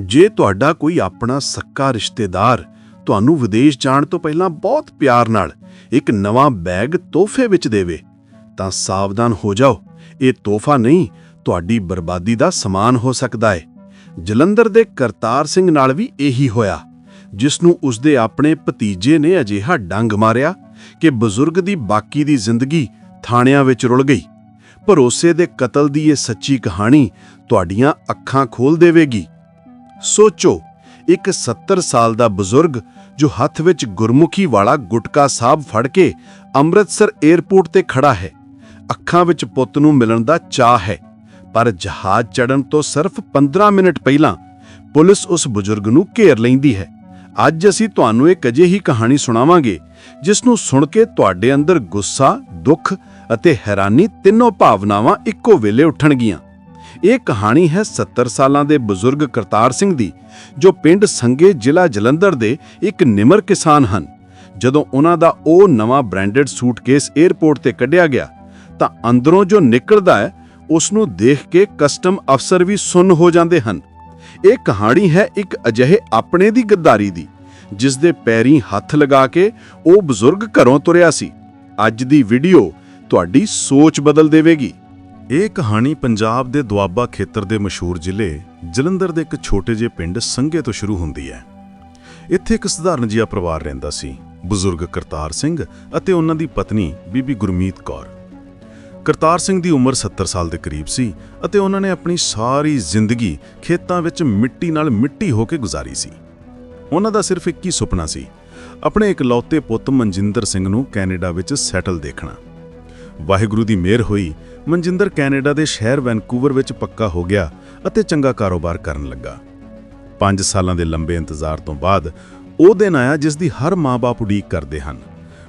ਜੇ ਤੁਹਾਡਾ ਕੋਈ ਆਪਣਾ ਸੱਕਾ ਰਿਸ਼ਤੇਦਾਰ ਤੁਹਾਨੂੰ ਵਿਦੇਸ਼ ਜਾਣ ਤੋਂ ਪਹਿਲਾਂ ਬਹੁਤ ਪਿਆਰ ਨਾਲ ਇੱਕ ਨਵਾਂ ਬੈਗ ਤੋਹਫੇ ਵਿੱਚ ਦੇਵੇ, ਤਾਂ ਸਾਵਧਾਨ ਹੋ ਜਾਓ। ਇਹ ਤੋਹਫਾ ਨਹੀਂ, ਤੁਹਾਡੀ ਬਰਬਾਦੀ ਦਾ ਸਮਾਨ ਹੋ ਸਕਦਾ ਹੈ ਜਲੰਧਰ ਦੇ ਕਰਤਾਰ ਸਿੰਘ ਨਾਲ ਵੀ ਇਹੀ ਹੋਇਆ ਜਿਸ ਨੂੰ ਉਸਦੇ ਆਪਣੇ ਭਤੀਜੇ ਨੇ ਅਜਿਹਾ ਡੰਗ ਮਾਰਿਆ ਕਿ ਬਜ਼ੁਰਗ ਦੀ ਬਾਕੀ ਦੀ ਜ਼ਿੰਦਗੀ ਥਾਣਿਆਂ ਵਿੱਚ ਰੁਲ ਗਈ। ਭਰੋਸੇ ਦੇ ਕਤਲ ਦੀ ਇਹ ਸੱਚੀ ਕਹਾਣੀ ਤੁਹਾਡੀਆਂ ਅੱਖਾਂ ਖੋਲ ਦੇਵੇਗੀ। ਸੋਚੋ, ਇੱਕ 70 ਸਾਲ ਦਾ ਬਜ਼ੁਰਗ ਜੋ ਹੱਥ ਵਿੱਚ ਗੁਰਮੁਖੀ ਵਾਲਾ ਗੁਟਕਾ ਸਾਹਿਬ ਫੜ ਕੇ ਅੰਮ੍ਰਿਤਸਰ 에ਅਰਪੋਰਟ ਤੇ ਖੜਾ ਹੈ, ਅੱਖਾਂ ਵਿੱਚ ਪੁੱਤ ਨੂੰ ਮਿਲਣ ਦਾ ਚਾਹ ਹੈ, ਪਰ ਜਹਾਜ਼ ਚੜਨ ਤੋਂ ਸਿਰਫ 15 ਮਿੰਟ ਪਹਿਲਾਂ ਪੁਲਿਸ ਉਸ ਬਜ਼ੁਰਗ ਨੂੰ ਘੇਰ ਲੈਂਦੀ ਹੈ। ਅੱਜ ਅਸੀਂ ਤੁਹਾਨੂੰ ਇੱਕ ਅਜਿਹੀ ਕਹਾਣੀ ਸੁਣਾਵਾਂਗੇ, ਜਿਸ ਨੂੰ ਸੁਣ ਕੇ ਤੁਹਾਡੇ ਅੰਦਰ ਗੁੱਸਾ, ਦੁੱਖ ਅਤੇ ਹੈਰਾਨੀ ਤਿੰਨੋਂ ਭਾਵਨਾਵਾਂ ਇੱਕੋ ਵੇਲੇ ਉੱਠਣਗੀਆਂ। ਇਹ ਕਹਾਣੀ ਹੈ 70 ਸਾਲਾਂ ਦੇ ਬਜ਼ੁਰਗ ਕਰਤਾਰ ਸਿੰਘ ਦੀ, ਜੋ ਪਿੰਡ ਸੰਗੇ ਜ਼ਿਲ੍ਹਾ ਜਲੰਧਰ ਦੇ ਇੱਕ ਨਿਮਰ ਕਿਸਾਨ ਹਨ। ਜਦੋਂ ਉਹਨਾਂ ਦਾ ਉਹ ਨਵਾਂ ਬ੍ਰਾਂਡਡ ਸੂਟਕੇਸ 에ਅਰਪੋਰਟ ਤੇ ਕੱਢਿਆ ਗਿਆ, ਤਾਂ ਅੰਦਰੋਂ ਜੋ ਨਿਕਲਦਾ ਹੈ ਉਸ ਨੂੰ ਦੇਖ ਕੇ ਕਸਟਮ ਅਫਸਰ ਵੀ ਸੁੰਨ ਹੋ ਜਾਂਦੇ ਹਨ। ਇਹ ਕਹਾਣੀ ਹੈ ਇੱਕ ਅਜਿਹੇ ਆਪਣੇ ਦੀ ਗੱਦਾਰੀ ਦੀ, ਜਿਸ ਦੇ ਪੈਰੀਂ ਹੱਥ ਲਗਾ ਕੇ ਉਹ ਬਜ਼ੁਰਗ ਘਰੋਂ ਤੁਰਿਆ ਸੀ। ਅੱਜ ਦੀ ਵੀਡੀਓ ਤੁਹਾਡੀ ਸੋਚ ਬਦਲ ਦੇਵੇਗੀ। ਇਹ ਕਹਾਣੀ ਪੰਜਾਬ ਦੇ ਦੁਆਬਾ ਖੇਤਰ ਦੇ ਮਸ਼ਹੂਰ ਜ਼ਿਲ੍ਹੇ ਜਲੰਧਰ ਦੇ ਇੱਕ ਛੋਟੇ ਜਿਹੇ ਪਿੰਡ ਸੰਘੇ ਤੋਂ ਸ਼ੁਰੂ ਹੁੰਦੀ ਹੈ। ਇੱਥੇ ਇੱਕ ਸਧਾਰਨ ਜਿਹਾ ਪਰਿਵਾਰ ਰਹਿੰਦਾ ਸੀ, ਬਜ਼ੁਰਗ ਕਰਤਾਰ ਸਿੰਘ ਅਤੇ ਉਹਨਾਂ ਦੀ ਪਤਨੀ ਬੀਬੀ ਗੁਰਮੀਤ ਕੌਰ। ਕਰਤਾਰ ਸਿੰਘ ਦੀ ਉਮਰ 70 ਸਾਲ ਦੇ ਕਰੀਬ ਸੀ ਅਤੇ ਉਹਨਾਂ ਨੇ ਆਪਣੀ ਸਾਰੀ ਜ਼ਿੰਦਗੀ ਖੇਤਾਂ ਵਿੱਚ ਮਿੱਟੀ ਨਾਲ ਮਿੱਟੀ ਹੋ ਕੇ ਗੁਜ਼ਾਰੀ ਸੀ। ਉਹਨਾਂ ਦਾ ਸਿਰਫ ਇੱਕ ਹੀ ਸੁਪਨਾ ਸੀ, ਆਪਣੇ ਇਕਲੌਤੇ ਪੁੱਤ ਮਨਜਿੰਦਰ ਸਿੰਘ ਨੂੰ ਕੈਨੇਡਾ ਵਿੱਚ ਸੈਟਲ ਦੇਖਣਾ। ਵਾਹਿਗੁਰੂ ਦੀ ਮਿਹਰ ਹੋਈ, ਮਨਜਿੰਦਰ ਕੈਨੇਡਾ ਦੇ ਸ਼ਹਿਰ ਵੈਨਕੂਵਰ ਵਿੱਚ ਪੱਕਾ ਹੋ ਗਿਆ ਅਤੇ ਚੰਗਾ ਕਾਰੋਬਾਰ ਕਰਨ ਲੱਗਾ। 5 ਸਾਲਾਂ ਦੇ ਲੰਬੇ ਇੰਤਜ਼ਾਰ ਤੋਂ ਬਾਅਦ ਉਹ ਦਿਨ ਆਇਆ ਜਿਸ ਦੀ ਹਰ ਮਾਂ-ਬਾਪ ਉਡੀਕ ਕਰਦੇ ਹਨ।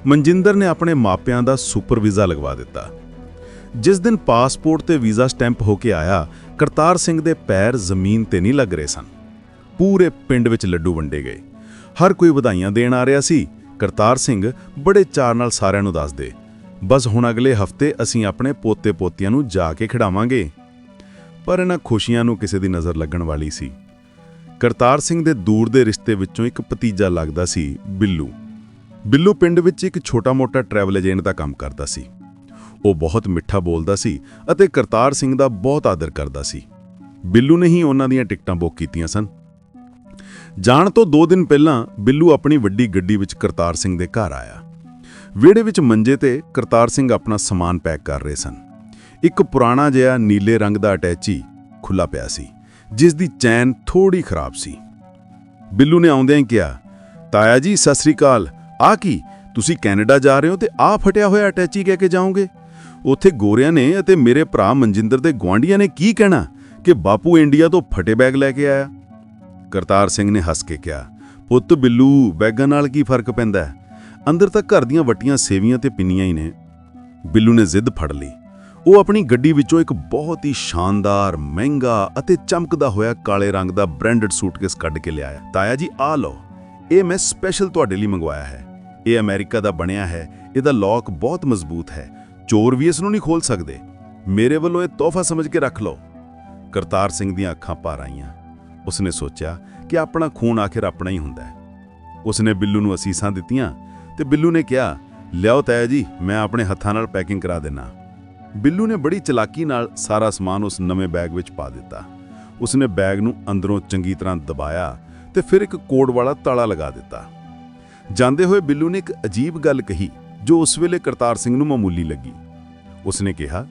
ਮਨਜਿੰਦਰ ਨੇ ਆਪਣੇ ਮਾਪਿਆਂ ਦਾ ਸੁਪਰ ਵੀਜ਼ਾ ਲਗਵਾ ਦਿੱਤਾ। ਜਿਸ ਦਿਨ ਪਾਸਪੋਰਟ ਤੇ ਵੀਜ਼ਾ ਸਟੈਂਪ ਹੋ ਕੇ ਆਇਆ, ਕਰਤਾਰ ਸਿੰਘ ਦੇ ਪੈਰ ਜ਼ਮੀਨ ਤੇ ਨਹੀਂ ਲੱਗ ਰਹੇ ਸਨ। ਪੂਰੇ ਪਿੰਡ ਵਿੱਚ ਲੱਡੂ ਵੰਡੇ ਗਏ। ਹਰ ਕੋਈ ਵਧਾਈਆਂ ਦੇਣ ਆ ਰਿਹਾ ਸੀ। ਕਰਤਾਰ ਸਿੰਘ ਬੜੇ ਚਾਰ ਨਾਲ ਸਾਰਿਆਂ ਨੂੰ ਦੱਸਦੇ ਬਸ ਹੁਣ ਅਗਲੇ ਹਫ਼ਤੇ ਅਸੀਂ ਆਪਣੇ ਪੋਤੇ-ਪੋਤੀਆਂ ਨੂੰ ਜਾ ਕੇ ਖਿਡਾਵਾਂਗੇ। ਪਰ ਇਹਨਾਂ ਖੁਸ਼ੀਆਂ ਨੂੰ ਕਿਸੇ ਦੀ ਨਜ਼ਰ ਲੱਗਣ ਵਾਲੀ ਸੀ। ਕਰਤਾਰ ਸਿੰਘ ਦੇ ਦੂਰ ਦੇ ਰਿਸ਼ਤੇ ਵਿੱਚੋਂ ਇੱਕ ਭਤੀਜਾ ਲੱਗਦਾ ਸੀ ਬਿੱਲੂ। ਬਿੱਲੂ ਪਿੰਡ ਵਿੱਚ ਇੱਕ ਛੋਟਾ-ਮੋਟਾ ਟਰੈਵਲ ਏਜੰਟ ਦਾ ਕੰਮ ਕਰਦਾ ਸੀ। ਉਹ ਬਹੁਤ ਮਿੱਠਾ ਬੋਲਦਾ ਸੀ ਅਤੇ ਕਰਤਾਰ ਸਿੰਘ ਦਾ ਬਹੁਤ ਆਦਰ ਕਰਦਾ ਸੀ। ਬਿੱਲੂ ਨੇ ਹੀ ਉਹਨਾਂ ਦੀਆਂ ਟਿਕਟਾਂ ਬੁੱਕ ਕੀਤੀਆਂ ਸਨ। ਜਾਣ ਤੋਂ 2 ਦਿਨ ਪਹਿਲਾਂ ਬਿੱਲੂ ਆਪਣੀ ਵੱਡੀ ਗੱਡੀ ਵਿੱਚ ਕਰਤਾਰ ਸਿੰਘ ਦੇ ਘਰ ਆਇਆ। ਵਿਹੜੇ ਵਿੱਚ ਮੰਜੇ ਤੇ ਕਰਤਾਰ ਸਿੰਘ ਆਪਣਾ ਸਮਾਨ ਪੈਕ ਕਰ ਰਹੇ ਸਨ। ਇੱਕ ਪੁਰਾਣਾ ਜਿਹਾ ਨੀਲੇ ਰੰਗ ਦਾ ਅਟੈਚੀ ਖੁੱਲਾ ਪਿਆ ਸੀ, ਜਿਸ ਦੀ ਚੈਨ ਥੋੜੀ ਖਰਾਬ ਸੀ। ਬਿੱਲੂ ਨੇ ਆਉਂਦਿਆਂ ਹੀ ਕਿਹਾ, ਤਾਇਆ ਜੀ, ਸਤਿ ਸ੍ਰੀ ਅਕਾਲ। ਆ ਕੀ? ਤੁਸੀਂ ਕੈਨੇਡਾ ਜਾ ਰਹੇ ਹੋ ਤੇ ਆ ਫਟਿਆ ਹੋਇਆ ਅਟੈਚੀ ਕਹਿ ਕੇ ਜਾਓਗੇ? ਉੱਥੇ ਗੋਰਿਆਂ ਨੇ ਅਤੇ ਮੇਰੇ ਭਰਾ ਮਨਜਿੰਦਰ ਦੇ ਗੁਆਂਢੀਆਂ ਨੇ ਕੀ ਕਹਿਣਾ ਕਿ ਬਾਪੂ ਇੰਡੀਆ ਤੋਂ ਫਟੇ ਬੈਗ ਲੈ ਕੇ ਆਇਆ? ਕਰਤਾਰ ਸਿੰਘ ਨੇ ਹੱਸ ਕੇ ਕਿਹਾ, ਪੁੱਤ ਬਿੱਲੂ, ਬੈਗਾਂ ਨਾਲ ਕੀ ਫ਼ਰਕ ਪੈਂਦਾ ਹੈ? ਅੰਦਰ ਤਾਂ ਘਰ ਦੀਆਂ ਵੱਟੀਆਂ, ਸੇਵੀਆਂ ਤੇ ਪਿੰਨੀਆਂ ਹੀ ਨੇ। ਬਿੱਲੂ ਨੇ ਜ਼ਿੱਦ ਫੜ ਲਈ। ਉਹ ਆਪਣੀ ਗੱਡੀ ਵਿੱਚੋਂ ਇੱਕ ਬਹੁਤ ਹੀ ਸ਼ਾਨਦਾਰ, ਮਹਿੰਗਾ ਅਤੇ ਚਮਕਦਾ ਹੋਇਆ ਕਾਲੇ ਰੰਗ ਦਾ ਬ੍ਰਾਂਡਡ ਸੂਟਕੇਸ ਕੱਢ ਕੇ ਲਿਆਇਆ। ਤਾਇਆ ਜੀ ਆ ਲਓ, ਇਹ ਮੈਂ ਸਪੈਸ਼ਲ ਤੁਹਾਡੇ ਲਈ ਮੰਗਵਾਇਆ ਹੈ। ਇਹ ਅਮਰੀਕਾ ਦਾ ਬਣਿਆ ਹੈ, ਇਹਦਾ ਲੌਕ ਬਹੁਤ ਮਜ਼ਬੂਤ ਹੈ। ਚੋਰ ਵੀ ਇਸ ਨੂੰ ਨਹੀਂ ਖੋਲ ਸਕਦੇ। ਮੇਰੇ ਵੱਲੋਂ ਇਹ ਤੋਹਫਾ ਸਮਝ ਕੇ ਰੱਖ ਲਓ। ਕਰਤਾਰ ਸਿੰਘ ਦੀਆਂ ਅੱਖਾਂ ਭਰ ਆਈਆਂ। ਉਸਨੇ ਸੋਚਿਆ ਕਿ ਆਪਣਾ ਖੂਨ ਆਖਿਰ ਆਪਣਾ ਹੀ ਹੁੰਦਾ ਹੈ। ਉਸਨੇ ਬਿੱਲੂ ਨੂੰ ਅਸੀਸਾਂ ਦਿੱਤੀਆਂ ਤੇ ਬਿੱਲੂ ਨੇ ਕਿਹਾ, ਲਿਆਓ ਤਾਇਆ ਜੀ, ਮੈਂ ਆਪਣੇ ਹੱਥਾਂ ਨਾਲ ਪੈਕਿੰਗ ਕਰਾ ਦੇਣਾ ਬਿੱਲੂ ਨੇ ਬੜੀ ਚਲਾਕੀ ਨਾਲ ਸਾਰਾ ਸਮਾਨ ਉਸ ਨਵੇਂ ਬੈਗ ਵਿੱਚ ਪਾ ਦਿੱਤਾ। ਉਸਨੇ ਬੈਗ ਨੂੰ ਅੰਦਰੋਂ ਚੰਗੀ ਤਰ੍ਹਾਂ ਦਬਾਇਆ ਤੇ ਫਿਰ ਇੱਕ ਕੋਡ ਵਾਲਾ ਤਾਲਾ ਲਗਾ ਦਿੱਤਾ। ਜਾਂਦੇ ਹੋਏ ਬਿੱਲੂ ਨੇ ਇੱਕ ਅਜੀਬ ਗੱਲ ਕਹੀ, ਜੋ ਉਸ ਵੇਲੇ ਕਰਤਾਰ ਸਿੰਘ ਨੂੰ ਮਾਮੂਲੀ ਲੱਗੀ। ਉਸਨੇ ਕਿਹਾ,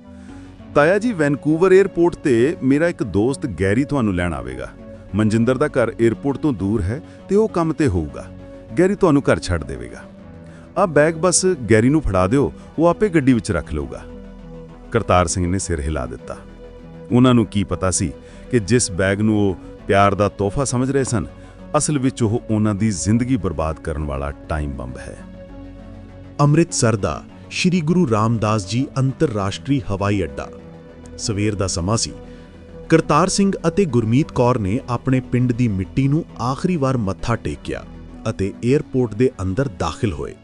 ਤਾਇਆ ਜੀ, ਵੈਨਕੂਵਰ 에ਅਰਪੋਰਟ ਤੇ ਮੇਰਾ ਇੱਕ ਦੋਸਤ ਗੈਰੀ ਤੁਹਾਨੂੰ ਲੈਣ ਆਵੇਗਾ। ਮਨਜਿੰਦਰ ਦਾ ਘਰ 에ਅਰਪੋਰਟ ਤੋਂ ਦੂਰ ਹੈ ਤੇ ਉਹ ਕੰਮ ਤੇ ਹੋਊਗਾ। ਗੈਰੀ ਤੁਹਾਨੂੰ ਘਰ ਛੱਡ ਦੇਵੇਗਾ। ਆ ਬੈਗ ਬਸ ਗੈਰੀ ਨੂੰ ਫੜਾ ਦਿਓ, ਉਹ ਆਪੇ ਗੱਡੀ ਵਿੱਚ ਰੱਖ ਲਊਗਾ। ਕਰਤਾਰ ਸਿੰਘ ਨੇ ਸਿਰ ਹਿਲਾ ਦਿੱਤਾ। ਉਹਨਾਂ ਨੂੰ ਕੀ ਪਤਾ ਸੀ ਕਿ ਜਿਸ ਬੈਗ ਨੂੰ ਉਹ ਪਿਆਰ ਦਾ ਤੋਹਫਾ ਸਮਝ ਰਹੇ ਸਨ, ਅਸਲ ਵਿੱਚ ਉਹ ਉਹਨਾਂ ਦੀ ਜ਼ਿੰਦਗੀ ਬਰਬਾਦ ਕਰਨ ਵਾਲਾ ਟਾਈਮ ਬੰਬ ਹੈ। ਅੰਮ੍ਰਿਤਸਰ ਦਾ ਸ੍ਰੀ ਗੁਰੂ ਰਾਮਦਾਸ ਜੀ ਅੰਤਰਰਾਸ਼ਟਰੀ ਹਵਾਈ ਅੱਡਾ। ਸਵੇਰ ਦਾ ਸਮਾਂ ਸੀ। ਕਰਤਾਰ ਸਿੰਘ ਅਤੇ ਗੁਰਮੀਤ ਕੌਰ ਨੇ ਆਪਣੇ ਪਿੰਡ ਦੀ ਮਿੱਟੀ ਨੂੰ ਆਖਰੀ ਵਾਰ ਮੱਥਾ ਟੇਕਿਆ ਅਤੇ 에ਅਰਪੋਰਟ ਦੇ ਅੰਦਰ ਦਾਖਲ ਹੋਏ।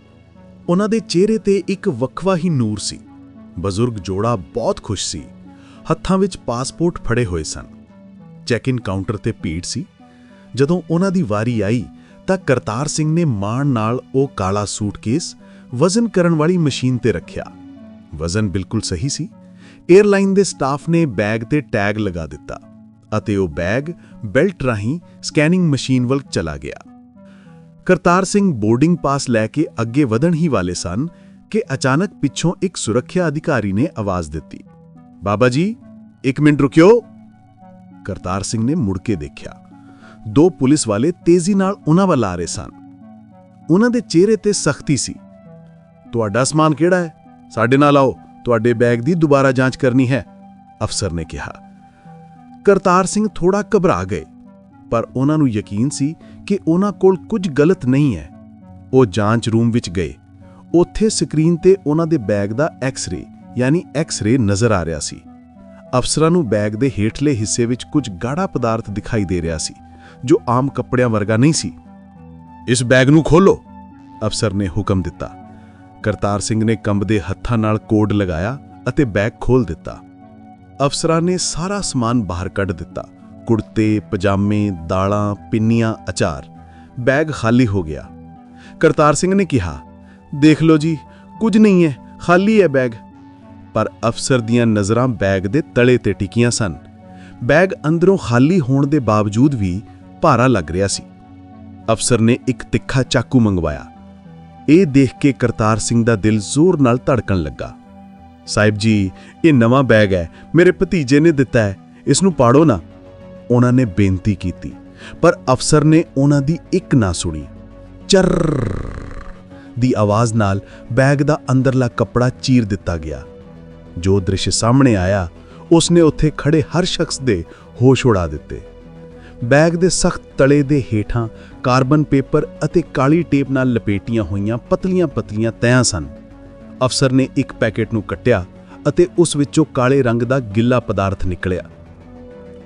ਉਹਨਾਂ ਦੇ ਚਿਹਰੇ ਤੇ ਇੱਕ ਵੱਖਵਾ ਹੀ ਨੂਰ ਸੀ। ਬਜ਼ੁਰਗ ਜੋੜਾ ਬਹੁਤ ਖੁਸ਼ ਸੀ। ਹੱਥਾਂ ਵਿੱਚ ਪਾਸਪੋਰਟ ਫੜੇ ਹੋਏ ਸਨ। ਚੈੱਕ ਇਨ ਕਾਊਂਟਰ ਤੇ ਭੀੜ ਸੀ। ਜਦੋਂ ਉਹਨਾਂ ਦੀ ਵਾਰੀ ਆਈ ਤਾਂ ਕਰਤਾਰ ਸਿੰਘ ਨੇ ਮਾਣ ਨਾਲ ਉਹ ਕਾਲਾ ਸੂਟਕੇਸ ਵਜ਼ਨ ਕਰਨ ਵਾਲੀ ਮਸ਼ੀਨ ਤੇ ਰੱਖਿਆ। ਵਜ਼ਨ ਬਿਲਕੁਲ ਸਹੀ ਸੀ। 에ਅਰਲਾਈਨ ਦੇ ਸਟਾਫ ਨੇ ਬੈਗ ਤੇ ਟੈਗ ਲਗਾ ਦਿੱਤਾ ਅਤੇ ਉਹ ਬੈਗ ਬੈਲਟ ਰਾਹੀਂ ਸਕੈਨਿੰਗ ਮਸ਼ੀਨ ਵੱਲ ਚਲਾ ਗਿਆ। ਕਰਤਾਰ ਸਿੰਘ ਬੋਰਡਿੰਗ ਪਾਸ ਲੈ ਕੇ ਅੱਗੇ ਵਧਣ ਹੀ ਵਾਲੇ ਸਨ ਕਿ ਅਚਾਨਕ ਪਿੱਛੋਂ ਇੱਕ ਸੁਰੱਖਿਆ ਅਧਿਕਾਰੀ ਨੇ ਆਵਾਜ਼ ਦਿੱਤੀ। ਬਾਬਾ ਜੀ, ਇੱਕ ਮਿੰਟ ਰੁਕਿਓ। ਕਰਤਾਰ ਸਿੰਘ ਨੇ ਮੁੜ ਕੇ ਦੇਖਿਆ। ਦੋ ਪੁਲਿਸ ਵਾਲੇ ਤੇਜ਼ੀ ਨਾਲ ਉਹਨਾਂ ਵੱਲ ਆ ਰਹੇ ਸਨ। ਉਹਨਾਂ ਦੇ ਚਿਹਰੇ ਤੇ ਸਖਤੀ ਸੀ। ਤੁਹਾਡਾ ਸਮਾਨ ਕਿਹੜਾ ਹੈ? ਸਾਡੇ ਨਾਲ ਆਓ। ਤੁਹਾਡੇ ਬੈਗ ਦੀ ਦੁਬਾਰਾ ਜਾਂਚ ਕਰਨੀ ਹੈ, ਅਫਸਰ ਨੇ ਕਿਹਾ। ਕਰਤਾਰ ਸਿੰਘ ਥੋੜਾ ਘਬਰਾ ਗਏ, ਪਰ ਉਹਨਾਂ ਨੂੰ ਯਕੀਨ ਸੀ ਕਿ ਉਹਨਾਂ ਕੋਲ ਕੁਝ ਗਲਤ ਨਹੀਂ ਹੈ। ਉਹ ਜਾਂਚ ਰੂਮ ਵਿੱਚ ਗਏ। ਉੱਥੇ ਸਕਰੀਨ ਤੇ ਉਹਨਾਂ ਦੇ ਬੈਗ ਦਾ ਐਕਸ-ਰੇ, ਯਾਨੀ ਐਕਸ-ਰੇ ਨਜ਼ਰ ਆ ਰਿਹਾ ਸੀ। ਅਫਸਰਾਂ ਨੂੰ ਬੈਗ ਦੇ ਹੇਠਲੇ ਹਿੱਸੇ ਵਿੱਚ ਕੁਝ ਗਾੜਾ ਪਦਾਰਥ ਦਿਖਾਈ ਦੇ ਰਿਹਾ ਸੀ, ਜੋ ਆਮ ਕੱਪੜਿਆਂ ਵਰਗਾ ਨਹੀਂ ਸੀ। ਇਸ ਬੈਗ ਨੂੰ ਖੋਲੋ ਅਫਸਰ ਨੇ ਹੁਕਮ ਦਿੱਤਾ। ਕਰਤਾਰ ਸਿੰਘ ਨੇ ਕੰਬਦੇ ਹੱਥਾਂ ਨਾਲ ਕੋਡ ਲਗਾਇਆ ਅਤੇ ਬੈਗ ਖੋਲ ਦਿੱਤਾ। ਅਫਸਰਾਂ ਨੇ ਸਾਰਾ ਸਮਾਨ ਬਾਹਰ ਕੱਢ ਦਿੱਤਾ। ਕੁੜਤੇ, ਪਜਾਮੇ, ਦਾਲਾਂ, ਪਿੰਨੀਆਂ, ਅਚਾਰ। ਬੈਗ ਖਾਲੀ ਹੋ ਗਿਆ। ਕਰਤਾਰ ਸਿੰਘ ਨੇ ਕਿਹਾ, ਦੇਖ ਲਓ ਜੀ, ਕੁਝ ਨਹੀਂ ਹੈ, ਖਾਲੀ ਹੈ ਬੈਗ। ਪਰ ਅਫਸਰ ਦੀਆਂ ਨਜ਼ਰਾਂ ਬੈਗ ਦੇ ਤਲੇ ਤੇ ਟਿਕੀਆਂ ਸਨ। ਬੈਗ ਅੰਦਰੋਂ ਖਾਲੀ ਹੋਣ ਦੇ ਬਾਵਜੂਦ ਵੀ ਭਾਰਾ ਲੱਗ ਰਿਹਾ ਸੀ। ਅਫਸਰ ਨੇ ਇੱਕ ਤਿੱਖਾ ਚਾਕੂ ਮੰਗਵਾਇਆ। ਇਹ ਦੇਖ ਕੇ ਕਰਤਾਰ ਸਿੰਘ ਦਾ ਦਿਲ ਜ਼ੋਰ ਨਾਲ ਧੜਕਣ ਲੱਗਾ। ਸਾਹਿਬ ਜੀ, ਇਹ ਨਵਾਂ ਬੈਗ ਹੈ, ਮੇਰੇ ਭਤੀਜੇ ਨੇ ਦਿੱਤਾ ਹੈ, ਇਸ ਨੂੰ ਪਾੜੋ ਨਾ। ਉਹਨਾਂ ਨੇ ਬੇਨਤੀ ਕੀਤੀ, ਪਰ ਅਫਸਰ ਨੇ ਉਹਨਾਂ ਦੀ ਇੱਕ ਨਾ ਸੁਣੀ। ਚਰ ਦੀ ਆਵਾਜ਼ ਨਾਲ ਬੈਗ ਦਾ ਅੰਦਰਲਾ ਕੱਪੜਾ ਚੀਰ ਦਿੱਤਾ ਗਿਆ। ਜੋ ਦ੍ਰਿਸ਼ ਸਾਹਮਣੇ ਆਇਆ, ਉਸਨੇ ਉੱਥੇ ਖੜੇ ਹਰ ਸ਼ਖਸ ਦੇ ਹੋਸ਼ ਉਡਾ ਦਿੱਤੇ। ਬੈਗ ਦੇ ਸਖਤ ਤਲੇ ਦੇ ਹੇਠਾਂ ਕਾਰਬਨ ਪੇਪਰ ਅਤੇ ਕਾਲੀ ਟੇਪ ਨਾਲ ਲਪੇਟੀਆਂ ਹੋਈਆਂ ਪਤਲੀਆਂ-ਪਤਲੀਆਂ ਤੈਆਂ ਸਨ। ਅਫਸਰ ਨੇ ਇੱਕ ਪੈਕੇਟ ਨੂੰ ਕੱਟਿਆ ਅਤੇ ਉਸ ਵਿੱਚੋਂ ਕਾਲੇ ਰੰਗ ਦਾ ਗਿੱਲਾ ਪਦਾਰਥ ਨਿਕਲਿਆ।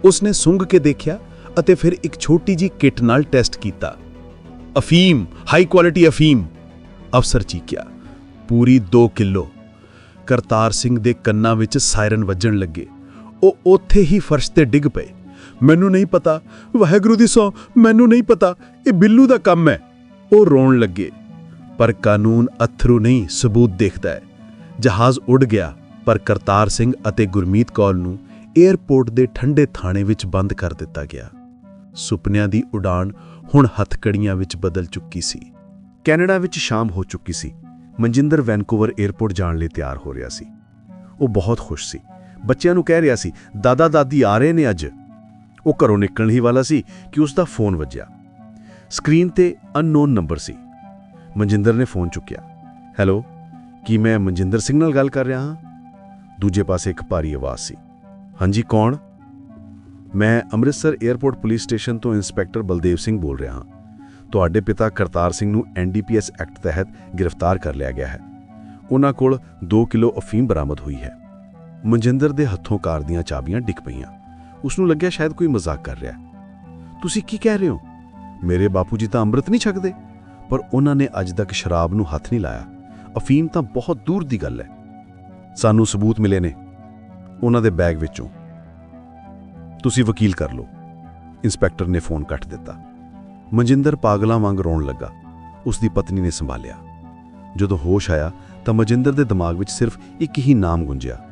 ਉਸਨੇ ਸੁੰਘ ਕੇ ਦੇਖਿਆ ਅਤੇ ਫਿਰ ਇੱਕ ਛੋਟੀ ਜੀ ਕਿੱਟ ਨਾਲ ਟੈਸਟ ਕੀਤਾ। ਅਫੀਮ ਹਾਈ ਕੁਆਲਿਟੀ ਅਫੀਮ। ਅਫਸਰ ਚੀਕਿਆ, ਪੂਰੀ 2 ਕਿਲੋ। ਕਰਤਾਰ ਸਿੰਘ ਦੇ ਕੰਨਾਂ ਵਿੱਚ ਸਾਇਰਨ ਵੱਜਣ ਲੱਗੇ। ਉਹ ਉੱਥੇ ਹੀ ਫਰਸ਼ ਤੇ ਡਿੱਗ ਪਏ। ਮੈਨੂੰ ਨਹੀਂ ਪਤਾ, ਵਾਹਿਗੁਰੂ ਦੀ ਸੌ, ਮੈਨੂੰ ਨਹੀਂ ਪਤਾ, ਇਹ ਬਿੱਲੂ ਦਾ ਕੰਮ ਹੈ। ਉਹ ਰੋਣ ਲੱਗੇ। ਪਰ ਕਾਨੂੰਨ ਅਥਰੂ ਨਹੀਂ ਸਬੂਤ ਦੇਖਦਾ ਹੈ। ਜਹਾਜ਼ ਉੱਡ ਗਿਆ, ਪਰ ਕਰਤਾਰ ਸਿੰਘ ਅਤੇ ਗੁਰਮੀਤ ਕੌਰ ਨੂੰ 에ਅਰਪੋਰਟ ਦੇ ਠੰਡੇ ਥਾਣੇ ਵਿੱਚ ਬੰਦ ਕਰ ਦਿੱਤਾ ਗਿਆ। ਸੁਪਨਿਆਂ ਦੀ ਉਡਾਨ ਹੁਣ ਹੱਥਕੜੀਆਂ ਵਿੱਚ ਬਦਲ ਚੁੱਕੀ ਸੀ। ਕੈਨੇਡਾ ਵਿੱਚ ਸ਼ਾਮ ਹੋ ਚੁੱਕੀ ਸੀ। ਮਨਜਿੰਦਰ ਵੈਨਕੂਵਰ 에ਅਰਪੋਰਟ ਜਾਣ ਲਈ ਤਿਆਰ ਹੋ ਰਿਹਾ ਸੀ। ਉਹ ਬਹੁਤ ਖੁਸ਼ ਸੀ। ਬੱਚਿਆਂ ਨੂੰ ਕਹਿ ਰਿਹਾ ਸੀ, ਦਾਦਾ, ਦਾਦੀ ਆ ਰਹੇ ਨੇ ਅੱਜ। ਉਹ ਘਰੋਂ ਨਿਕਲਣ ਹੀ ਵਾਲਾ ਸੀ ਕਿ ਉਸ ਦਾ ਫੋਨ ਵੱਜਿਆ। ਸਕਰੀਨ ਤੇ ਅਨਨੋਨ ਨੰਬਰ ਸੀ। ਮਨਜਿੰਦਰ ਨੇ ਫੋਨ ਚੁੱਕਿਆ। ਹੈਲੋ, ਕੀ ਮੈਂ ਮਨਜਿੰਦਰ ਸਿੰਘ ਨਾਲ ਗੱਲ ਕਰ ਰਿਹਾ ਹਾਂ? ਦੂਜੇ ਪਾਸੇ ਇੱਕ ਭਾਰੀ ਆਵਾਜ਼ ਸੀ। ਹਾਂਜੀ, ਕੌਣ? ਮੈਂ ਅੰਮ੍ਰਿਤਸਰ 에ਅਰਪੋਰਟ ਪੁਲਿਸ ਸਟੇਸ਼ਨ ਤੋਂ ਇੰਸਪੈਕਟਰ ਬਲਦੇਵ ਸਿੰਘ ਬੋਲ ਰਿਹਾ ਹਾਂ। ਤੁਹਾਡੇ ਪਿਤਾ ਕਰਤਾਰ ਸਿੰਘ ਨੂੰ ਐਨਡੀਪੀਐਸ ਐਕਟ ਤਹਿਤ ਗ੍ਰਿਫਤਾਰ ਕਰ ਲਿਆ ਗਿਆ ਹੈ। ਉਹਨਾਂ ਕੋਲ 2 ਕਿਲੋ ਅਫੀਮ ਬਰਾਮਦ ਹੋਈ ਹੈ। ਮਨਜਿੰਦਰ ਦੇ ਹੱਥੋਂ ਕਾਰ ਦੀਆਂ ਚਾਬੀਆਂ ਡਿੱਗ ਪਈਆਂ। ਉਸ ਨੂੰ ਲੱਗਿਆ ਸ਼ਾਇਦ ਕੋਈ ਮਜ਼ਾਕ ਕਰ ਰਿਹਾ ਤੁਸੀਂ ਕੀ ਕਹਿ ਰਹੇ ਹੋ? ਮੇਰੇ ਬਾਪੂ ਜੀ ਤਾਂ ਅੰਮ੍ਰਿਤ ਨਹੀਂ ਛਕਦੇ। ਪਰ ਉਹਨਾਂ ਨੇ ਅੱਜ ਤੱਕ ਸ਼ਰਾਬ ਨੂੰ ਹੱਥ ਨਹੀਂ ਲਾਇਆ। ਅਫੀਮ ਤਾਂ ਬਹੁਤ ਦੂਰ ਦੀ ਗੱਲ ਹੈ। ਸਾਨੂੰ ਸਬੂਤ ਮਿਲੇ ਨੇ। ਉਹਨਾਂ ਦੇ ਬੈਗ ਵਿੱਚੋਂ। ਤੁਸੀਂ ਵਕੀਲ ਕਰ ਲਓ। ਇੰਸਪੈਕਟਰ ਨੇ ਫੋਨ ਕੱਟ ਦਿੱਤਾ। ਮਨਜਿੰਦਰ ਪਾਗਲਾਂ ਵਾਂਗ ਰੋਣ ਲੱਗਾ। ਉਸ ਦੀ ਪਤਨੀ ਨੇ ਸੰਭਾਲਿਆ। ਜਦੋਂ ਹੋਸ਼ ਆਇਆ, ਤਾਂ ਮਨਜਿੰਦਰ ਦੇ ਦਿਮਾਗ ਵਿੱਚ ਸਿਰਫ ਇੱਕ ਹੀ ਨਾਮ ਗੁੰਜਿਆ।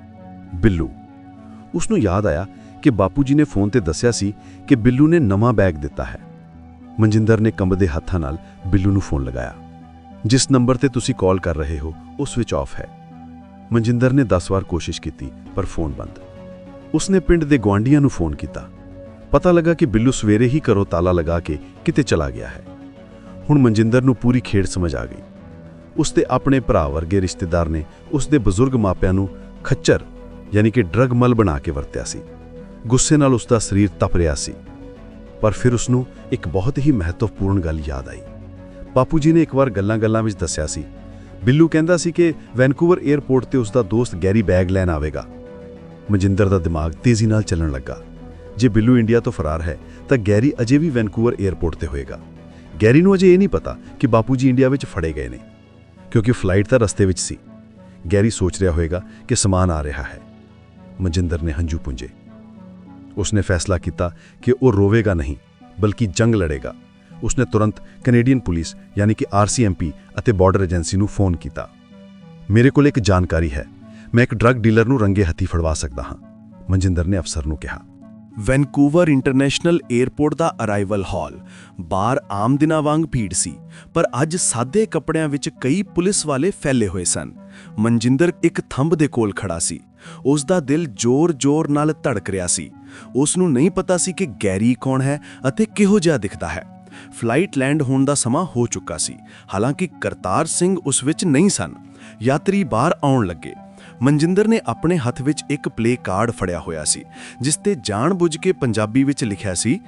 ਬਿੱਲੂ। ਉਸ ਨੂੰ ਯਾਦ ਆਇਆ ਕਿ ਬਾਪੂ ਜੀ ਨੇ ਫੋਨ ਤੇ ਦੱਸਿਆ ਸੀ ਕਿ ਬਿੱਲੂ ਨੇ ਨਵਾਂ ਬੈਗ ਦਿੱਤਾ ਹੈ। ਮਨਜਿੰਦਰ ਨੇ ਕੰਬਦੇ ਹੱਥਾਂ ਨਾਲ ਬਿੱਲੂ ਨੂੰ ਫੋਨ ਲਗਾਇਆ। ਜਿਸ ਨੰਬਰ ਤੇ ਤੁਸੀਂ ਕਾਲ ਕਰ ਰਹੇ ਹੋ ਉਹ ਸਵਿਚ ਆਫ ਹੈ। ਮਨਜਿੰਦਰ ਨੇ 10 ਵਾਰ ਕੋਸ਼ਿਸ਼ ਕੀਤੀ, ਪਰ ਫੋਨ ਬੰਦ। ਉਸਨੇ ਪਿੰਡ ਦੇ ਗੁਆਂਢੀਆਂ ਨੂੰ ਫੋਨ ਕੀਤਾ। ਪਤਾ ਲੱਗਾ ਕਿ ਬਿੱਲੂ ਸਵੇਰੇ ਹੀ ਘਰੋਂ ਤਾਲਾ ਲਗਾ ਕੇ ਕਿਤੇ ਚਲਾ ਗਿਆ ਹੈ। ਹੁਣ ਮਨਜਿੰਦਰ ਨੂੰ ਪੂਰੀ ਖੇਡ ਸਮਝ ਆ ਗਈ। ਉਸਦੇ ਆਪਣੇ ਭਰਾ ਵਰਗੇ ਰਿਸ਼ਤੇਦਾਰ ਨੇ ਉਸਦੇ ਬਜ਼ੁਰਗ ਮਾਪਿਆਂ ਨੂੰ ਖੱਚਰ, ਯਾਨੀ ਕਿ ਡਰਗ ਮਲ ਬਣਾ ਕੇ ਵਰਤਿਆ ਸੀ। ਗੁੱਸੇ ਨਾਲ ਉਸਦਾ ਸਰੀਰ ਤਪ ਰਿਹਾ ਸੀ। ਪਰ ਫਿਰ ਉਸ ਨੂੰ ਇੱਕ ਬਹੁਤ ਹੀ ਮਹੱਤਵਪੂਰਨ ਗੱਲ ਯਾਦ ਆਈ। ਬਾਪੂ ਜੀ ਨੇ ਇੱਕ ਵਾਰ ਗੱਲਾਂ-ਗੱਲਾਂ ਵਿੱਚ ਦੱਸਿਆ ਸੀ ਬਿੱਲੂ ਕਹਿੰਦਾ ਸੀ ਕਿ ਵੈਨਕੂਵਰ 에ਅਰਪੋਰਟ ਤੇ ਉਸ ਦਾ ਦੋਸਤ ਗੈਰੀ ਬੈਗ ਲੈਣ ਆਵੇਗਾ। ਮਨਜਿੰਦਰ ਦਾ ਦਿਮਾਗ ਤੇਜ਼ੀ ਨਾਲ ਚੱਲਣ ਲੱਗਾ। ਜੇ ਬਿੱਲੂ ਇੰਡੀਆ ਤੋਂ ਫਰਾਰ ਹੈ, ਤਾਂ ਗੈਰੀ ਅਜੇ ਵੀ ਵੈਨਕੂਵਰ 에ਅਰਪੋਰਟ ਤੇ ਹੋਏਗਾ। ਗੈਰੀ ਨੂੰ ਅਜੇ ਇਹ ਨਹੀਂ ਪਤਾ ਕਿ ਬਾਪੂ ਜੀ ਇੰਡੀਆ ਵਿੱਚ ਫੜੇ ਗਏ ਨੇ, ਕਿਉਂਕਿ ਫਲਾਈਟ ਤਾਂ ਰਸਤੇ ਵਿੱਚ ਸੀ। ਗੈਰੀ ਸੋਚ ਰਿਹਾ ਹੋਵੇਗਾ ਕਿ ਸਮਾਨ ਆ ਰਿਹਾ ਹੈ। ਮਨਜਿੰਦਰ ਨੇ ਹੰਝੂ ਪੁੰਝੇ ਉਸਨੇ ਫੈਸਲਾ ਕੀਤਾ ਕਿ ਉਹ ਰੋਵੇਗਾ ਨਹੀਂ, ਬਲਕਿ ਜੰਗ ਲੜੇਗਾ। ਉਸਨੇ ਤੁਰੰਤ ਕੈਨੇਡੀਅਨ ਪੁਲਿਸ, ਯਾਨੀ ਕਿ ਆਰਸੀਐਮਪੀ ਅਤੇ ਬਾਰਡਰ ਏਜੰਸੀ ਨੂੰ ਫੋਨ ਕੀਤਾ। ਮੇਰੇ ਕੋਲ ਇੱਕ ਜਾਣਕਾਰੀ ਹੈ। ਮੈਂ ਇੱਕ ਡਰੱਗ ਡੀਲਰ ਨੂੰ ਰੰਗੇ ਹੱਥੀ ਫੜਵਾ ਸਕਦਾ ਹਾਂ, ਮਨਜਿੰਦਰ ਨੇ ਅਫਸਰ ਨੂੰ ਕਿਹਾ। ਵੈਨਕੂਵਰ ਇੰਟਰਨੈਸ਼ਨਲ 에ਅਰਪੋਰਟ ਦਾ ਅਰਾਈਵਲ ਹਾਲ। ਬਾਹਰ ਆਮ ਦਿਨਾਂ ਵਾਂਗ ਭੀੜ ਸੀ, ਪਰ ਅੱਜ ਸਾਦੇ ਕੱਪੜਿਆਂ ਵਿੱਚ ਕਈ ਪੁਲਿਸ ਵਾਲੇ ਫੈਲੇ ਹੋਏ ਸਨ। ਮਨਜਿੰਦਰ ਇੱਕ ਥੰਬ ਦੇ ਕੋਲ ਖੜਾ ਸੀ। ਉਸ ਦਾ ਦਿਲ ਜ਼ੋਰ-ਜ਼ੋਰ ਨਾਲ ਧੜਕ ਰਿਹਾ ਸੀ। ਉਸ ਨੂੰ ਨਹੀਂ ਪਤਾ ਸੀ ਕਿ ਗੈਰੀ ਕੌਣ ਹੈ ਅਤੇ ਕਿਹੋ ਜਿਹਾ ਦਿਖਦਾ ਹੈ। ਫਲਾਈਟ ਲੈਂਡ ਹੋਣ ਦਾ ਸਮਾਂ ਹੋ ਚੁੱਕਾ ਸੀ। ਹਾਲਾਂਕਿ ਕਰਤਾਰ ਸਿੰਘ ਉਸ ਵਿੱਚ ਨਹੀਂ ਸਨ। ਯਾਤਰੀ ਬਾਹਰ ਆਉਣ ਲੱਗੇ। ਮਨਜਿੰਦਰ ਨੇ ਆਪਣੇ ਹੱਥ ਵਿੱਚ ਇੱਕ ਪਲੇ ਕਾਰਡ ਫੜਿਆ ਹੋਇਆ ਸੀ, ਜਿਸ ਤੇ ਜਾਣਬੁੱਝ ਕੇ ਪੰਜਾਬੀ ਵਿੱਚ ਲਿਖਿਆ ਸੀ,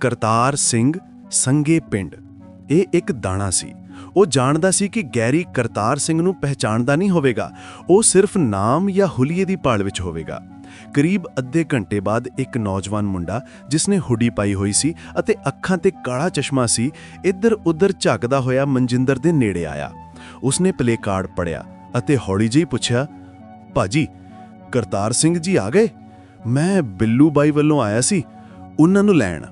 ਕਰਤਾਰ ਸਿੰਘ, ਸੰਗੇ ਪਿੰਡ। ਇਹ ਇੱਕ ਦਾਣਾ ਸੀ। ਉਹ ਜਾਣਦਾ ਸੀ ਕਿ ਗੈਰੀ ਕਰਤਾਰ ਸਿੰਘ ਨੂੰ ਪਹਿਚਾਣਦਾ ਨਹੀਂ ਹੋਵੇਗਾ। ਉਹ ਸਿਰਫ ਨਾਮ ਜਾਂ ਹੁਲੀਏ ਦੀ ਭਾਲ ਵਿੱਚ ਹੋਵੇਗਾ। ਕਰੀਬ ਅੱਧੇ ਘੰਟੇ ਬਾਅਦ ਇੱਕ ਨੌਜਵਾਨ ਮੁੰਡਾ, ਜਿਸਨੇ ਹੁੱਡੀ ਪਾਈ ਹੋਈ ਸੀ ਅਤੇ ਅੱਖਾਂ ਤੇ ਕਾਲਾ ਚਸ਼ਮਾ ਸੀ, ਇੱਧਰ-ਉੱਧਰ ਝਾਕਦਾ ਹੋਇਆ ਮਨਜਿੰਦਰ ਦੇ ਨੇੜੇ ਆਇਆ। ਉਸਨੇ ਪਲੇ ਕਾਰਡ ਪੜਿਆ ਅਤੇ ਹੌਲੀ ਜਿਹੀ ਪੁੱਛਿਆ, ਭਾਜੀ, ਕਰਤਾਰ ਸਿੰਘ ਜੀ ਆ ਗਏ? ਮੈਂ ਬਿੱਲੂ ਬਾਈ ਵੱਲੋਂ ਆਇਆ ਸੀ, ਉਹਨਾਂ ਨੂੰ ਲੈਣ।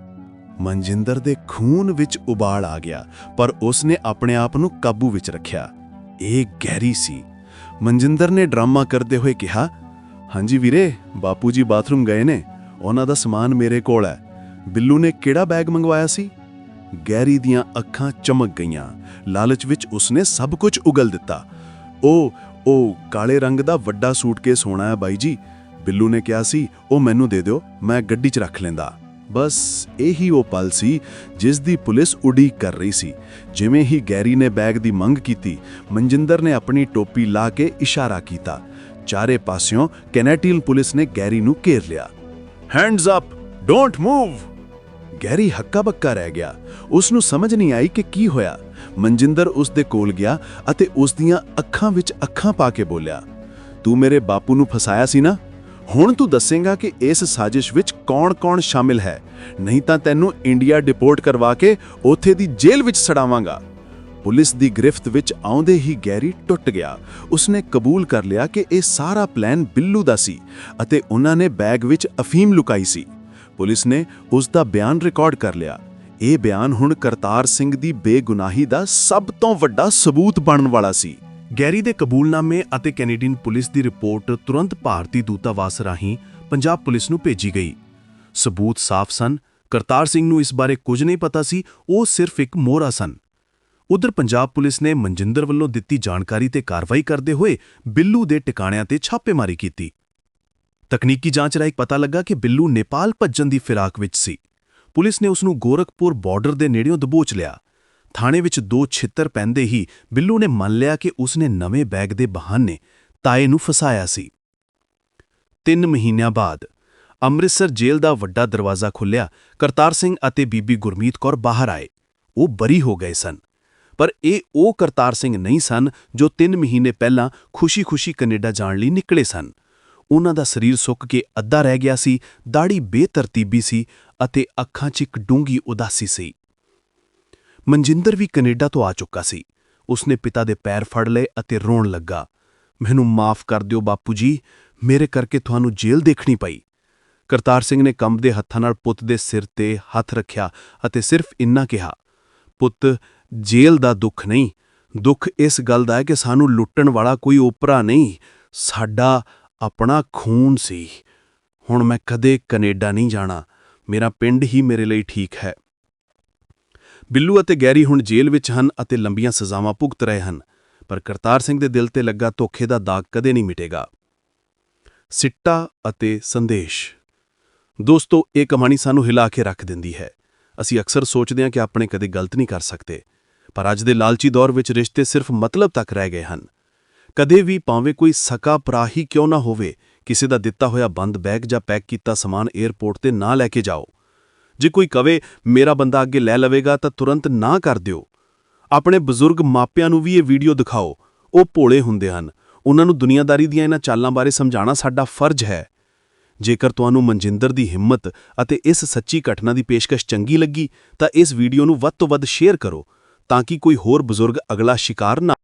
ਮਨਜਿੰਦਰ ਦੇ ਖੂਨ ਵਿੱਚ ਉਬਾਲ ਆ ਗਿਆ, ਪਰ ਉਸਨੇ ਆਪਣੇ ਆਪ ਨੂੰ ਕਾਬੂ ਵਿੱਚ ਰੱਖਿਆ। ਇਹ ਗਹਿਰੀ ਸੀ। ਮਨਜਿੰਦਰ ਨੇ ਡਰਾਮਾ ਕਰਦੇ ਹੋਏ ਕਿਹਾ ਹਾਂਜੀ ਵੀਰੇ, ਬਾਪੂ ਜੀ ਬਾਥਰੂਮ ਗਏ ਨੇ। ਉਹਨਾਂ ਦਾ ਸਮਾਨ ਮੇਰੇ ਕੋਲ ਹੈ। ਬਿੱਲੂ ਨੇ ਕਿਹੜਾ ਬੈਗ ਮੰਗਵਾਇਆ ਸੀ? ਗੈਰੀ ਦੀਆਂ ਅੱਖਾਂ ਚਮਕ ਗਈਆਂ। ਲਾਲਚ ਵਿੱਚ ਉਸਨੇ ਸਭ ਕੁਝ ਉਗਲ ਦਿੱਤਾ। ਉਹ ਉਹ ਕਾਲੇ ਰੰਗ ਦਾ ਵੱਡਾ ਸੂਟਕੇਸ ਹੋਣਾ ਹੈ ਬਾਈ ਜੀ। ਬਿੱਲੂ ਨੇ ਕਿਹਾ ਸੀ ਉਹ ਮੈਨੂੰ ਦੇ ਦਿਓ, ਮੈਂ ਗੱਡੀ 'ਚ ਰੱਖ ਲੈਂਦਾ। ਬਸ ਇਹੀ ਉਹ ਪਲ ਸੀ ਜਿਸ ਦੀ ਪੁਲਿਸ ਉਡੀਕ ਕਰ ਰਹੀ ਸੀ। ਜਿਵੇਂ ਹੀ ਗੈਰੀ ਨੇ ਬੈਗ ਦੀ ਮੰਗ ਕੀਤੀ, ਮਨਜਿੰਦਰ ਨੇ ਆਪਣੀ ਟੋਪੀ ਲਾ ਕੇ ਇਸ਼ਾਰਾ ਕੀਤਾ। ਚਾਰੇ ਪਾਸਿਓਂ ਕੈਨੇਟੀਅਨ ਪੁਲਿਸ ਨੇ ਗੈਰੀ ਨੂੰ ਘੇਰ ਲਿਆ। Hands up don't move Garry ਹੱਕਾ ਬੱਕਾ ਰਹਿ ਗਿਆ। ਉਸ ਨੂੰ ਸਮਝ ਨਹੀਂ ਆਈ ਕਿ ਕੀ ਹੋਇਆ। ਮਨਜਿੰਦਰ ਉਸ ਦੇ ਕੋਲ ਗਿਆ ਅਤੇ ਉਸ ਦੀਆਂ ਅੱਖਾਂ ਵਿੱਚ ਅੱਖਾਂ ਪਾ ਕੇ ਬੋਲਿਆ, ਤੂੰ ਮੇਰੇ ਬਾਪੂ ਨੂੰ ਫਸਾਇਆ ਸੀ ਨਾ? ਹੁਣ ਤੂੰ ਦੱਸੇਗਾ ਕਿ ਇਸ ਸਾਜ਼ਿਸ਼ ਵਿੱਚ ਕੌਣ-ਕੌਣ ਸ਼ਾਮਿਲ ਹੈ। ਨਹੀਂ ਤਾਂ ਤੈਨੂੰ ਇੰਡੀਆ ਡਿਪੋਰਟ ਕਰਵਾ ਕੇ ਉੱਥੇ ਦੀ ਜੇਲ੍ਹ ਵਿੱਚ ਸੜਾਵਾਂਗਾ। ਪੁਲਿਸ ਦੀ ਗ੍ਰਿਫਤ ਵਿੱਚ ਆਉਂਦੇ ਹੀ ਗੈਰੀ ਟੁੱਟ ਗਿਆ। ਉਸਨੇ ਕਬੂਲ ਕਰ ਲਿਆ ਕਿ ਇਹ ਸਾਰਾ ਪਲਾਨ ਬਿੱਲੂ ਦਾ ਸੀ ਅਤੇ ਉਹਨਾਂ ਨੇ ਬੈਗ ਵਿੱਚ ਅਫੀਮ ਲੁਕਾਈ ਸੀ। ਪੁਲਿਸ ਨੇ ਉਸ ਦਾ ਬਿਆਨ ਰਿਕਾਰਡ ਕਰ ਲਿਆ। ਇਹ ਬਿਆਨ ਹੁਣ ਕਰਤਾਰ ਸਿੰਘ ਦੀ ਬੇਗੁਨਾਹੀ ਦਾ ਸਭ ਤੋਂ ਵੱਡਾ ਸਬੂਤ ਬਣਨ ਵਾਲਾ ਸੀ। ਗੈਰੀ ਦੇ ਕਬੂਲਨਾਮੇ ਅਤੇ ਕੈਨੇਡੀਅਨ ਪੁਲਿਸ ਦੀ ਰਿਪੋਰਟ ਤੁਰੰਤ ਭਾਰਤੀ ਦੂਤਾਵਾਸ ਰਾਹੀਂ ਪੰਜਾਬ ਪੁਲਿਸ ਨੂੰ ਭੇਜੀ ਗਈ। ਸਬੂਤ ਸਾਫ਼ ਸਨ। ਕਰਤਾਰ ਸਿੰਘ ਨੂੰ ਇਸ ਬਾਰੇ ਕੁਝ ਨਹੀਂ ਪਤਾ ਸੀ। ਉਹ ਸਿਰਫ ਇੱਕ ਮੋਹਰਾ ਸਨ। ਉਧਰ ਪੰਜਾਬ ਪੁਲਿਸ ਨੇ ਮਨਜਿੰਦਰ ਵੱਲੋਂ ਦਿੱਤੀ ਜਾਣਕਾਰੀ ਤੇ ਕਾਰਵਾਈ ਕਰਦੇ ਹੋਏ ਬਿੱਲੂ ਦੇ ਟਿਕਾਣਿਆਂ ਤੇ ਛਾਪੇਮਾਰੀ ਕੀਤੀ। ਤਕਨੀਕੀ ਜਾਂਚ ਰਾਹੀਂ ਪਤਾ ਲੱਗਾ ਕਿ ਬਿੱਲੂ ਨੇਪਾਲ ਭੱਜਣ ਦੀ ਫਿਰਾਕ ਵਿੱਚ ਸੀ। ਪੁਲਿਸ ਨੇ ਉਸ ਨੂੰ ਗੋਰਖਪੁਰ ਬਾਰਡਰ ਦੇ ਨੇੜਿਓਂ ਦਬੋਚ ਲਿਆ। ਥਾਣੇ ਵਿੱਚ ਦੋ ਛਿੱਤਰ ਪੈਂਦੇ ਹੀ ਬਿੱਲੂ ਨੇ ਮੰਨ ਲਿਆ ਕਿ ਉਸ ਨੇ ਨਵੇਂ ਬੈਗ ਦੇ ਬਹਾਨੇ ਤਾਏ ਨੂੰ ਫਸਾਇਆ ਸੀ। ਤਿੰਨ ਮਹੀਨਿਆਂ ਬਾਅਦ ਅੰਮ੍ਰਿਤਸਰ ਜੇਲ੍ਹ ਦਾ ਵੱਡਾ ਦਰਵਾਜ਼ਾ ਖੁੱਲਿਆ ਕਰਤਾਰ ਸਿੰਘ ਅਤੇ ਬੀਬੀ ਗੁਰਮੀਤ ਕੌਰ ਬਾਹਰ ਆਏ। ਉਹ ਬਰੀ ਹੋ ਗਏ ਸਨ। ਪਰ ਇਹ ਉਹ ਕਰਤਾਰ ਸਿੰਘ ਨਹੀਂ ਸਨ ਜੋ 3 ਮਹੀਨੇ ਪਹਿਲਾਂ ਖੁਸ਼ੀ-ਖੁਸ਼ੀ ਕੈਨੇਡਾ ਜਾਣ ਲਈ ਨਿਕਲੇ ਸਨ। ਉਹਨਾਂ ਦਾ ਸਰੀਰ ਸੁੱਕ ਕੇ ਅੱਧਾ ਰਹਿ ਗਿਆ ਸੀ ਦਾੜੀ ਬੇਤਰਤੀਬੀ ਸੀ ਅਤੇ ਅੱਖਾਂ 'ਚ ਇੱਕ ਡੂੰਗੀ ਉਦਾਸੀ ਸੀ। ਮਨਜਿੰਦਰ ਵੀ ਕੈਨੇਡਾ ਤੋਂ ਆ ਚੁੱਕਾ ਸੀ। ਉਸਨੇ ਪਿਤਾ ਦੇ ਪੈਰ ਫੜ ਲਏ ਅਤੇ ਰੋਣ ਲੱਗਾ। ਮੈਨੂੰ ਮਾਫ ਕਰ ਦਿਓ ਬਾਪੂ ਜੀ, ਮੇਰੇ ਕਰਕੇ ਤੁਹਾਨੂੰ ਜੇਲ੍ਹ ਦੇਖਣੀ ਪਈ। ਕਰਤਾਰ ਸਿੰਘ ਨੇ ਕੰਬਦੇ ਹੱਥਾਂ ਨਾਲ ਪੁੱਤ ਦੇ ਸਿਰ ਤੇ ਹੱਥ ਰੱਖਿਆ ਅਤੇ ਸਿਰਫ ਇੰਨਾ ਕਿਹਾ, ਪੁੱਤ ਜੇਲ੍ਹ ਦਾ ਦੁੱਖ ਨਹੀਂ। ਦੁੱਖ ਇਸ ਗੱਲ ਦਾ ਹੈ ਕਿ ਸਾਨੂੰ ਲੁੱਟਣ ਵਾਲਾ ਕੋਈ ਓਪਰਾ ਨਹੀਂ। ਸਾਡਾ ਆਪਣਾ ਖੂਨ ਸੀ। ਹੁਣ ਮੈਂ ਕਦੇ ਕੈਨੇਡਾ ਨਹੀਂ ਜਾਣਾ। ਮੇਰਾ ਪਿੰਡ ਹੀ ਮੇਰੇ ਲਈ ਠੀਕ ਹੈ। ਬਿੱਲੂ ਅਤੇ ਗੈਰੀ ਹੁਣ ਜੇਲ੍ਹ ਵਿੱਚ ਹਨ ਅਤੇ ਲੰਬੀਆਂ ਸਜ਼ਾਵਾਂ ਭੁਗਤ ਰਹੇ ਹਨ। ਪਰ ਕਰਤਾਰ ਸਿੰਘ ਦੇ ਦਿਲ ਤੇ ਲੱਗਾ ਧੋਖੇ ਦਾ ਦਾਗ ਕਦੇ ਨਹੀਂ ਮਿਟੇਗਾ। ਸਿੱਟਾ ਅਤੇ ਸੰਦੇਸ਼। ਦੋਸਤੋ, ਇਹ ਕਹਾਣੀ ਸਾਨੂੰ ਹਿਲਾ ਕੇ ਰੱਖ ਦਿੰਦੀ ਹੈ। ਅਸੀਂ ਅਕਸਰ ਸੋਚਦੇ ਹਾਂ ਕਿ ਆਪਣੇ ਕਦੇ ਗਲਤ ਨਹੀਂ ਕਰ ਸਕਦੇ। ਪਰ ਅੱਜ ਦੇ ਲਾਲਚੀ ਦੌਰ ਵਿੱਚ ਰਿਸ਼ਤੇ ਸਿਰਫ ਮਤਲਬ ਤੱਕ ਰਹਿ ਗਏ ਹਨ। ਕਦੇ ਵੀ ਭਾਵੇਂ ਕੋਈ ਸਕਾ ਭਰਾ ਕਿਉਂ ਨਾ ਹੋਵੇ, ਕਿਸੇ ਦਾ ਦਿੱਤਾ ਹੋਇਆ ਬੰਦ ਬੈਗ ਜਾਂ ਪੈਕ ਕੀਤਾ ਸਮਾਨ 에ਅਰਪੋਰਟ ਤੇ ਨਾ ਲੈ ਕੇ ਜਾਓ। ਜੇ ਕੋਈ ਕਵੇ, ਮੇਰਾ ਬੰਦਾ ਅੱਗੇ ਲੈ ਲਵੇਗਾ ਤਾਂ ਤੁਰੰਤ ਨਾ ਕਰ ਦਿਓ। ਆਪਣੇ ਬਜ਼ੁਰਗ ਮਾਪਿਆਂ ਨੂੰ ਵੀ ਇਹ ਵੀਡੀਓ ਦਿਖਾਓ। ਉਹ ਭੋਲੇ ਹੁੰਦੇ ਹਨ। ਉਹਨਾਂ ਨੂੰ ਦੁਨੀਆਦਾਰੀ ਦੀਆਂ ਇਹਨਾਂ ਚਾਲਾਂ ਬਾਰੇ ਸਮਝਾਉਣਾ ਸਾਡਾ ਫਰਜ਼ ਹੈ। ਜੇਕਰ ਤੁਹਾਨੂੰ ਮਨਜਿੰਦਰ ਦੀ ਹਿੰਮਤ ਅਤੇ ਇਸ ਸੱਚੀ ਘਟਨਾ ਦੀ ਪੇਸ਼ਕਸ਼ ਚੰਗੀ ਲੱਗੀ, ਤਾਂ ਇਸ ਵੀਡੀਓ ਨੂੰ ਵੱਧ ਤੋਂ ਵੱਧ ਸ਼ੇਅਰ ਕਰੋ। ਤਾਂ ਕਿ ਕੋਈ ਹੋਰ ਬਜ਼ੁਰਗ ਅਗਲਾ ਸ਼ਿਕਾਰ ਨਾ